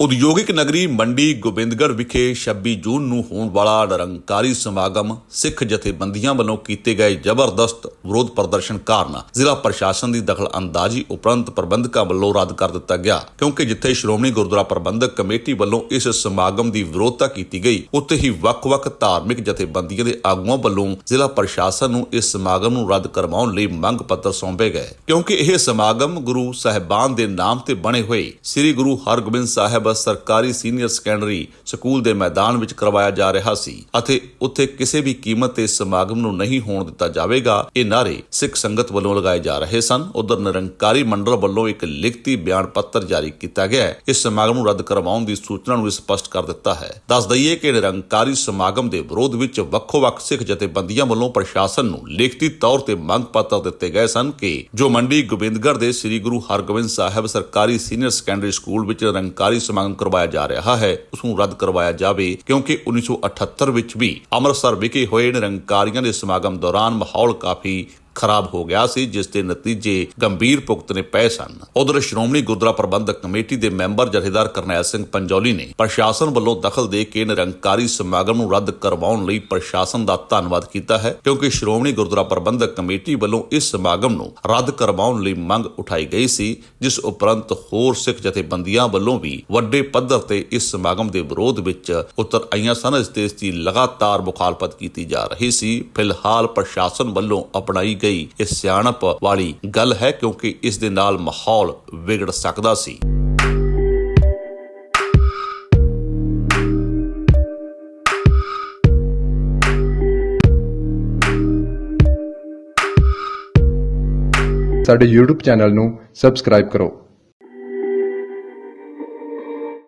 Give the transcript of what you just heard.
ਉਦਯੋਗਿਕ ਨਗਰੀ ਮੰਡੀ ਗੋਬਿੰਦਗੜ ਵਿਖੇ 26 ਜੂਨ ਨੂੰ ਹੋਣ ਵਾਲਾ ਨਿਰੰਕਾਰੀ ਸਮਾਗਮ ਸਿੱਖ ਜਥੇਬੰਦੀਆਂ ਵੱਲੋਂ ਕੀਤੇ ਗਏ ਜ਼ਬਰਦਸਤ ਵਿਰੋਧ ਪ੍ਰਦਰਸ਼ਨ ਕਾਰਨ ਜ਼ਿਲ੍ਹਾ ਪ੍ਰਸ਼ਾਸਨ ਦੀ ਦਖਲ ਅੰਦਾਜ਼ੀ ਉਪਰੰਤ ਪ੍ਰਬੰਧਕਾਂ ਵੱਲੋਂ ਰੱਦ ਕਰ ਦਿੱਤਾ ਗਿਆ। ਕਿਉਂਕਿ ਜਿੱਥੇ ਸ਼੍ਰੋਮਣੀ ਗੁਰਦੁਆਰਾ ਪ੍ਰਬੰਧਕ ਕਮੇਟੀ ਵੱਲੋਂ ਇਸ ਸਮਾਗਮ ਦੀ ਵਿਰੋਧਤਾ ਕੀਤੀ ਗਈ, ਉੱਥੇ ਹੀ ਵੱਖ-ਵੱਖ ਧਾਰਮਿਕ ਜਥੇਬੰਦੀਆਂ ਦੇ ਆਗੂਆਂ ਵੱਲੋਂ ਜ਼ਿਲ੍ਹਾ ਪ੍ਰਸ਼ਾਸਨ ਨੂੰ ਇਸ ਸਮਾਗਮ ਨੂੰ ਰੱਦ ਕਰਵਾਉਣ ਲਈ ਮੰਗ ਪੱਤਰ ਸੌਂਪੇ ਗਏ। ਕਿਉਂਕਿ ਇਹ ਸਮਾਗਮ ਗੁਰੂ ਸਾਹਿਬਾਨ ਦੇ ਨਾਮ ਤੇ ਬਣੇ ਹੋਏ ਸ੍ਰੀ ਗੁਰੂ ਹਰਗੋਬਿੰਦ ਸਾਹਿਬ ਸਰਕਾਰੀ ਸੀਨੀਅਰ ਸੈਕੰਡਰੀ ਸਕੂਲ ਦੇ ਮੈਦਾਨ ਵਿੱਚ ਕਰਵਾਇਆ ਜਾ ਰਿਹਾ ਸੀ ਅਤੇ ਉੱਥੇ ਕਿਸੇ ਵੀ ਕੀਮਤ ਤੇ ਇਸ ਸਮਾਗਮ ਨੂੰ ਨਹੀਂ ਹੋਣ ਦਿੱਤਾ ਜਾਵੇਗਾ, ਇਹ ਨਾਰੇ ਸਿੱਖ ਸੰਗਤ ਵੱਲੋਂ ਲਗਾਏ ਜਾ ਰਹੇ ਸਨ। ਉਧਰ ਨਿਰੰਕਾਰੀ ਮੰਡਲ ਵੱਲੋਂ ਇੱਕ ਲਿਖਤੀ ਬਿਆਨ ਪੱਤਰ ਜਾਰੀ ਕੀਤਾ ਗਿਆ ਹੈ। ਇਸ ਸਮਾਗਮ ਨੂੰ ਰੱਦ ਕਰਵਾਉਣ ਦੀ ਸੂਚਨਾ ਨੂੰ ਸਪਸ਼ਟ ਕਰ ਦਿੱਤਾ ਹੈ। ਦੱਸ ਦਈਏ ਕਿ ਨਿਰੰਕਾਰੀ ਸਮਾਗਮ ਦੇ ਵਿਰੋਧ ਵਿੱਚ ਵੱਖੋ-ਵੱਖ ਸਿੱਖ ਜਥੇਬੰਦੀਆਂ ਵੱਲੋਂ ਪ੍ਰਸ਼ਾਸਨ ਨੂੰ ਲਿਖਤੀ ਤੌਰ ਤੇ ਮੰਗ ਪੱਤਰ ਦਿੱਤੇ ਗਏ ਸਨ ਕਿ ਜੋ ਮੰਡੀ ਗੋਬਿੰਦਗੜ੍ਹ ਦੇ ਸ੍ਰੀ ਗੁਰੂ ਹਰਗੋਬਿੰਦ ਸਾਹਿਬ ਸਰਕਾਰੀ ਸੀਨੀਅਰ ਸੈਕੰਡਰੀ ਸਕੂਲ ਵਿੱਚ ਨਿਰੰਕਾਰੀ ਸਮਾਗਮ ਕਰਵਾਇਆ ਜਾ ਰਿਹਾ ਹੈ। ਉਸ ਨੂੰ ਰੱਦ ਕਰਵਾਇਆ ਜਾਵੇ ਕਿਉਂਕਿ 1978 ਵਿੱਚ ਵੀ ਅੰਮ੍ਰਿਤਸਰ ਵਿਖੇ ਹੋਏ ਨਿਰੰਕਾਰੀਆਂ ਦੇ ਸਮਾਗਮ ਦੌਰਾਨ ਮਾਹੌਲ ਕਾਫੀ ਖਰਾਬ ਹੋ ਗਿਆ ਸੀ, ਜਿਸ ਦੇ ਨਤੀਜੇ ਗੰਭੀਰ ਭੁਗਤਣੇ ਪਏ ਸਨ। ਉਧਰ ਸ਼੍ਰੋਮਣੀ ਗੁਰਦੁਆਰਾ ਪ੍ਰਬੰਧਕ ਕਮੇਟੀ ਦੇ ਮੈਂਬਰ ਜਥੇਦਾਰ ਕਰਨੈਲ ਸਿੰਘ ਪੰਜੌਲੀ ਨੇ ਪ੍ਰਸ਼ਾਸਨ ਵੱਲੋਂ ਦਖਲ ਦੇ ਕੇ ਨਿਰੰਕਾਰੀ ਸਮਾਗਮ ਨੂੰ ਰੱਦ ਕਰਵਾਉਣ ਲਈ ਪ੍ਰਸ਼ਾਸਨ ਦਾ ਧੰਨਵਾਦ ਕੀਤਾ ਹੈ, ਕਿਉਂਕਿ ਸ਼੍ਰੋਮਣੀ ਗੁਰਦੁਆਰਾ ਪ੍ਰਬੰਧਕ ਕਮੇਟੀ ਵੱਲੋਂ ਇਸ ਸਮਾਗਮ ਨੂੰ ਰੱਦ ਕਰਵਾਉਣ ਲਈ ਮੰਗ ਉਠਾਈ ਗਈ ਸੀ, ਜਿਸ ਉਪਰੰਤ ਹੋਰ ਸਿੱਖ ਜਥੇਬੰਦੀਆਂ ਵੱਲੋਂ ਵੀ ਵੱਡੇ ਪੱਧਰ ਤੇ ਇਸ ਸਮਾਗਮ ਦੇ ਵਿਰੋਧ ਵਿੱਚ ਉਤਰ ਆਈਆਂ ਸਨ, ਇਸ ਤੇ ਇਸ ਦੀ ਲਗਾਤਾਰ ਮੁਖਾਲਫਤ ਕੀਤੀ ਜਾ ਰਹੀ ਸੀ। ਫਿਲਹਾਲ ਪ੍ਰਸ਼ਾਸਨ ਵੱਲੋਂ ਅਪਣਾਈ ਗਈ ਗਈ ਇਹ ਸਿਆਣਪ ਵਾਲੀ ਗੱਲ ਹੈ ਕਿਉਂਕਿ ਇਸ ਦੇ ਨਾਲ ਮਾਹੌਲ ਵਿਗੜ ਸਕਦਾ ਸੀ। ਸਾਡੇ YouTube ਚੈਨਲ ਨੂੰ ਸਬਸਕ੍ਰਾਈਬ ਕਰੋ।